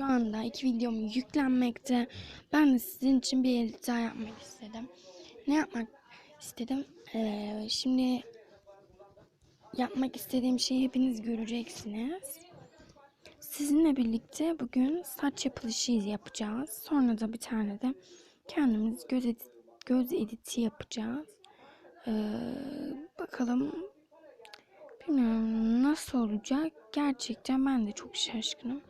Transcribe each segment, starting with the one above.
şu anda iki videom yüklenmekte. Ben de sizin için bir edit daha yapmak istedim. Ne yapmak istedim? Ee, şimdi yapmak istediğim şeyi hepiniz göreceksiniz. Sizinle birlikte bugün saç yapılışı yapacağız. Sonra da bir tane de kendimiz göz, edit, göz editi yapacağız. Ee, bakalım bilmiyorum nasıl olacak. Gerçekten ben de çok şaşkınım.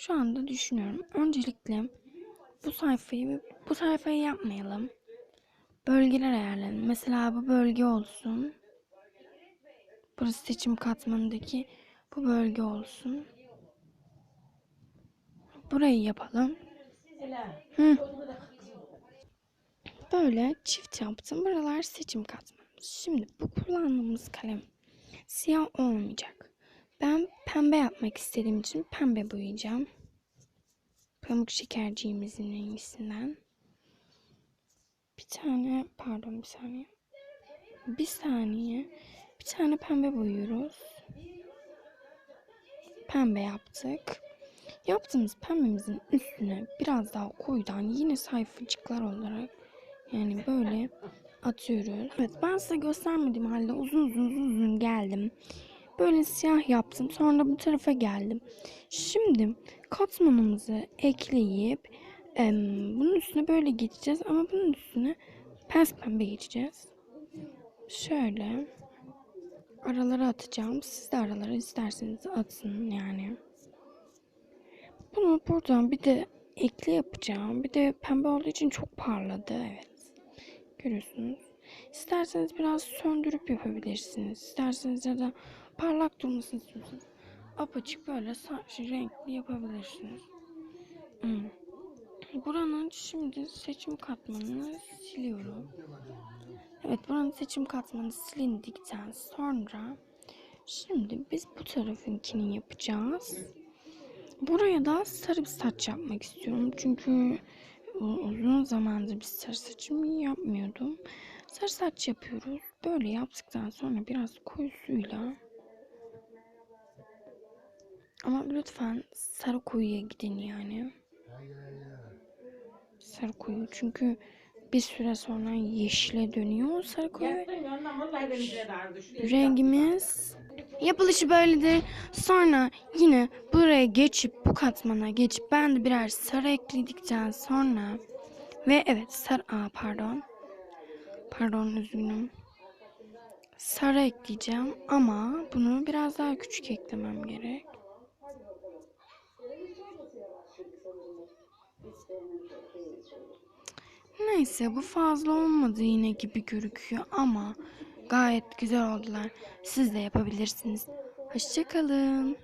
Şu anda düşünüyorum. Öncelikle bu sayfayı bu sayfayı yapmayalım. Bölgeler ayarlayalım. Mesela bu bölge olsun. Burası seçim katmanındaki bu bölge olsun. Burayı yapalım. Hı. Böyle çift yaptım. Buralar seçim katmanı. Şimdi bu kullandığımız kalem siyah olmayacak. Ben pembe yapmak istediğim için pembe boyayacağım. Pamuk şekerciğimizin rengisinden. Bir tane pardon bir saniye. Bir saniye. Bir tane pembe boyuyoruz. Pembe yaptık. Yaptığımız pembemizin üstüne biraz daha koyudan yine sayfacıklar olarak yani böyle atıyoruz. Evet ben size göstermediğim halde uzun uzun uzun uzun geldim. Böyle siyah yaptım. Sonra bu tarafa geldim. Şimdi katmanımızı ekleyip em, bunun üstüne böyle geçeceğiz ama bunun üstüne pes pembe geçeceğiz. Şöyle aralara atacağım. Siz de aralara isterseniz atın yani. Bunu buradan bir de ekli yapacağım. Bir de pembe olduğu için çok parladı. Evet. Görüyorsunuz. İsterseniz biraz söndürüp yapabilirsiniz. İsterseniz ya da parlak durmasını istiyorsanız apaçık böyle saç renkli yapabilirsiniz. Hmm. Buranın şimdi seçim katmanını siliyorum. Evet buranın seçim katmanı silindikten sonra şimdi biz bu tarafınkini yapacağız. Buraya da sarı bir saç yapmak istiyorum. Çünkü uzun zamandır bir sarı saçımı yapmıyordum. Sarı saç yapıyoruz. Böyle yaptıktan sonra biraz koyu suyla ama lütfen sarı koyuya gidin yani. Sarı koyu çünkü bir süre sonra yeşile dönüyor sarı koyu. Rengimiz yapılışı böyledir. Sonra yine buraya geçip bu katmana geçip ben de birer sarı ekledikten sonra ve evet sarı aa pardon. Pardon üzgünüm. Sarı ekleyeceğim ama bunu biraz daha küçük eklemem gerek. Neyse bu fazla olmadı yine gibi görüküyor ama gayet güzel oldular. Siz de yapabilirsiniz. Hoşçakalın.